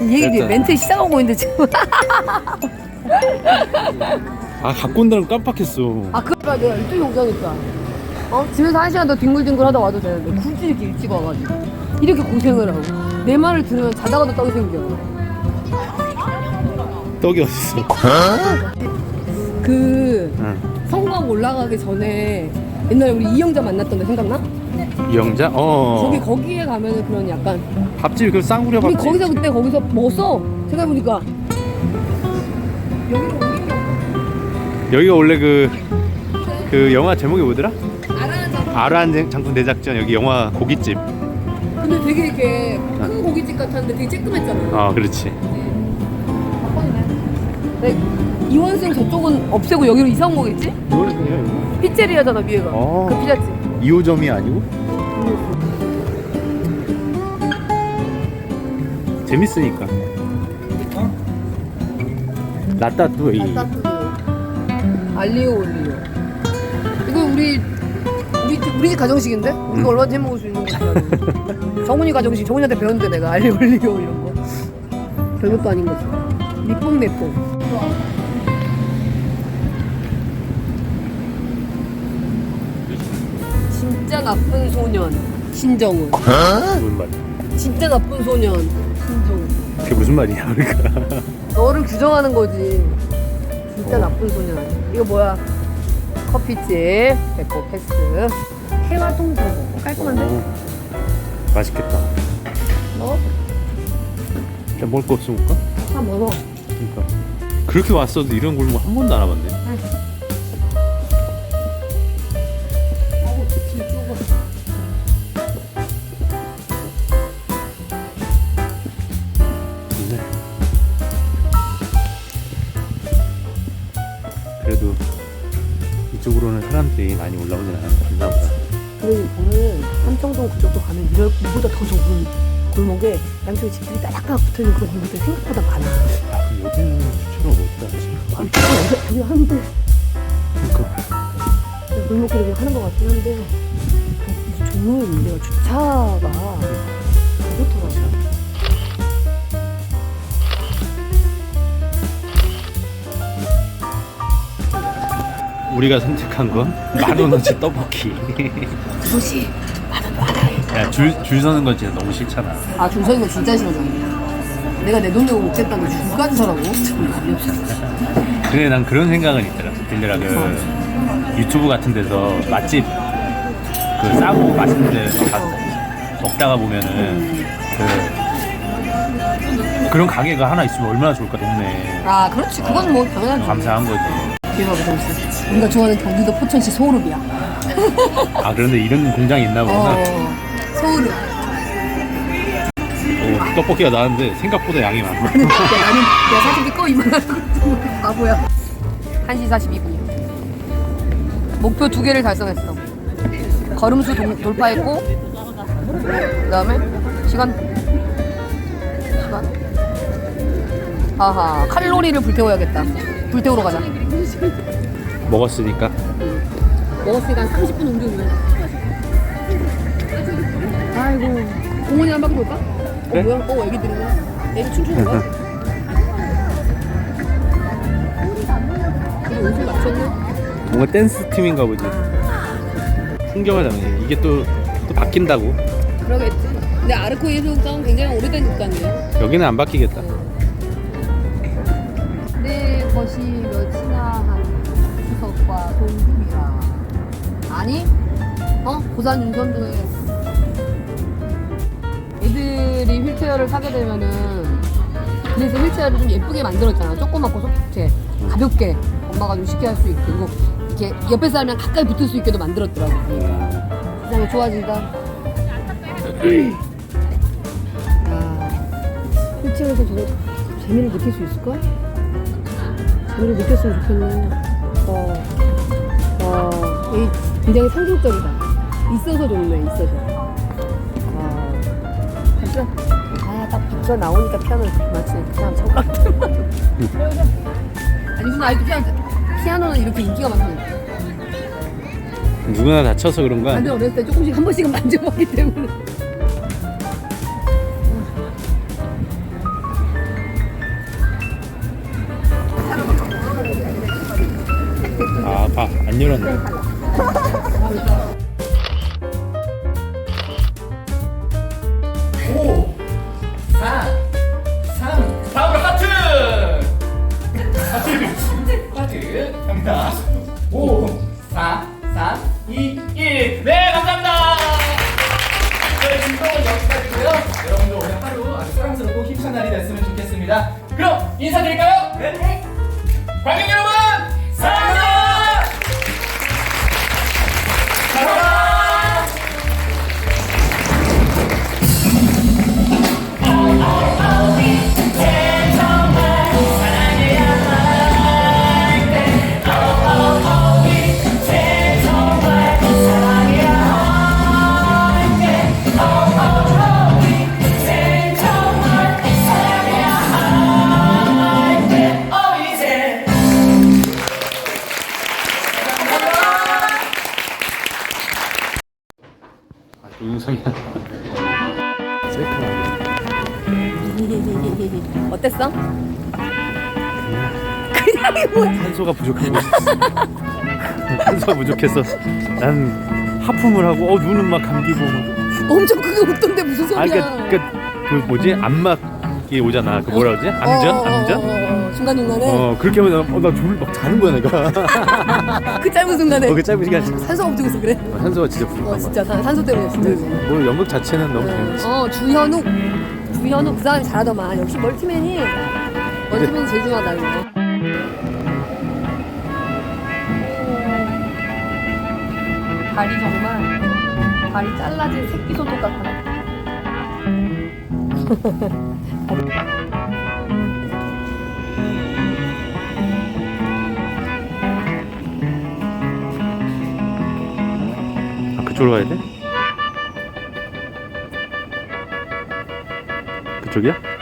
이 얘기. 멘트 시작하고 있는데 지금. 아 갖고 온다는 거 깜빡했어 아 그러니까 내가 일찍 오자니까. 어 집에서 한 시간 더 뒹굴뒹굴 하다 와도 되는데 굳이 이렇게 일찍 와가지고 이렇게 고생을 하고 내 말을 들으면 자다가도 떡이 생겨. 떡이 어딨어 그 응. 성곽 올라가기 전에 옛날에 우리 이영자 만났던 데 생각나? 이영자? 어 거기 거기에 가면은 그런 약간 밥집이 그 쌍구려 우리 밥집 거기서 그때 거기서 먹었어. 생각해 보니까 여기로 옮기면 여기가 원래 그, 그 영화 제목이 뭐더라? 알아는 아란 장군 대작전 여기 영화 고깃집 근데 되게 이렇게 큰 고깃집 같았는데 되게 쬐끔했잖아. 아 그렇지 네, 이원생 저쪽은 없애고 여기로 이사 온 거겠지? 이거는 피체리아잖아 위에가. 어. 그 피자집. 2호점이 아니고? 재밌으니까 라따뚜이 라따뚜이. 알리오 올리오. 이거 우리 우리 집, 우리 집 가정식인데? 우리 가 얼마든지 해 먹을 수 있는 거지. 정훈이 가정식. 정훈이한테 배웠는데 내가 알리오 올리오 이런 거. 별것도 아닌 거지. 밑뽕 내뽕. 진짜 나쁜 소년 신정훈. 말 진짜 나쁜 소년. 그게 무슨 말이냐 그러니까 너를 규정하는 거지. 진짜 나쁜 소년. 이거 뭐야? 커피집, 배꼽 패스, 해화동 버거. 깔끔한데? 어, 맛있겠다 어? 일단 먹을 거 없으니까 한 먹어. 그러니까 그렇게 왔어도 이런 골목 한 번도 안 와봤네 아우, 많이 올라오진 않나 보다. 그리고 오늘 삼청동 그쪽도 가면 이럴, 이보다 더 좁은 골목에 양쪽에 집들이 따닥따닥 붙어있는 그런 골목들이 생각보다 많아. 아, 그럼 여기는 주차가 못하지 아, 진짜 여기 하는데, 그러니까. 골목길에 그냥 하는 것 같긴 한데, 아, 이 종로에 문제가 주차가. 그렇더라고. 우리가 선택한 건 만 원어치 떡볶이 알아요. 야, 줄, 줄 서는 건 진짜 너무 싫잖아 아, 줄 서는 거 진짜 싫어져. 내가 내 돈 내고 먹겠다는 줄까지 서라고? 없어. 근데 난 그런 생각은 있더라 들려라 그 유튜브 같은 데서 맛집 그 싸고 맛있는 데 가서 먹다가 보면은 그 그런 가게가 하나 있으면 얼마나 좋을까 동네 에 아, 그렇지. 그건 뭐 당연하지. 감사한 거지 대박, 정씨. 우리가 좋아하는 경기도 포천시 소울읍이야. 아 그런데 이런 공장이 있나 보구나 어, 소울읍. 오, 떡볶이가 나왔는데 생각보다 양이 많아 나는, 내가 사실 꺼 이만한 바보야. 1시 42분. 목표 두 개를 달성했어. 걸음수 동- 돌파했고, 그 다음에 시간. 시간. 아하, 칼로리를 불태워야겠다. 불 태우러 가자. 먹었으니까 먹었으니까 한 30분 정도 아이고 공원에 한 바퀴 돌까? 그래? 어 뭐야? 어 애기들이네 애기 춤추는 거야? 이게 옷을 맞췄네? 뭔가 댄스 팀인가 보지 담는 이게 또, 또 바뀐다고 그러겠지 근데 아르코 예술극장은 굉장히 오래된 극장이에요 여기는 안 바뀌겠다 내 것이 몇이나 한 수석과 동급이라 아니? 어? 고산 윤선도에 애들이 휠체어를 타게 되면은 그래서 휠체어를 좀 예쁘게 만들었잖아 조그맣고 소프트해 가볍게 엄마가 좀 쉽게 할 수 있게 그리고 이렇게 옆에 사람이랑 가까이 붙을 수 있게도 만들었더라고 세상이 좋아진다 야 휠체어에서 저거 재미를 느낄 수 있을까? 재미를 느꼈으면 좋겠네. 어, 어, 이 굉장히 상징적이다. 있어서 좋네, 있어서. 어, 진짜, 아, 딱 박자 나오니까 피아노를 마치 그냥 청각. 아니, 근데 아직도 피아노, 피아노는 이렇게 인기가 많다니까. 누구나 다쳐서 그런 거 완전 아니야 어렸을 때 조금씩 한 번씩은 만져봤기 때문에. 아, 안 열었네. 다음으로 하트! 하트! 하트! 갑니다. 5, 4, 3, 2, 1. 네, 감사합니다! 저희 진동은 여기까지고요 여러분들 오늘 하루 아주 사랑스럽고 힘찬 날이 됐으면 좋겠습니다. 그럼 인사드릴까요? 네. 관객 여러분! 어땠어? 그냥이 뭐야? 산소가 부족한 거. 산소가 부족해서 난 하품을 하고 어 눈은 막 감기고 막. 엄청 그게 웃던데 무슨 소리야? 아 그러니까, 그러니까 그 뭐지 안막 이 오잖아. 그 뭐라 그러지? 암전? 어, 어, 암전? 어, 어, 어. 중간 중간에 어 그렇게 하면 나, 어, 나 졸, 막 자는 거야 내가. 그 짧은 순간에 어, 그 짧은 시간 산소가 부족해서 그래. 어, 산소가 진짜 부족한 어 거야. 진짜 산- 산소 때문에 진짜. 근데 뭐 연극 자체는 너무 재밌지. 어 주현욱 주현욱 그 사람이 잘하더만 역시 멀티맨이 멀티맨이 제일 중요하다 이거. 발이 정말 발이 잘라진 새끼 손톱 같아. 아 그쪽으로 가야 돼? 그쪽이야?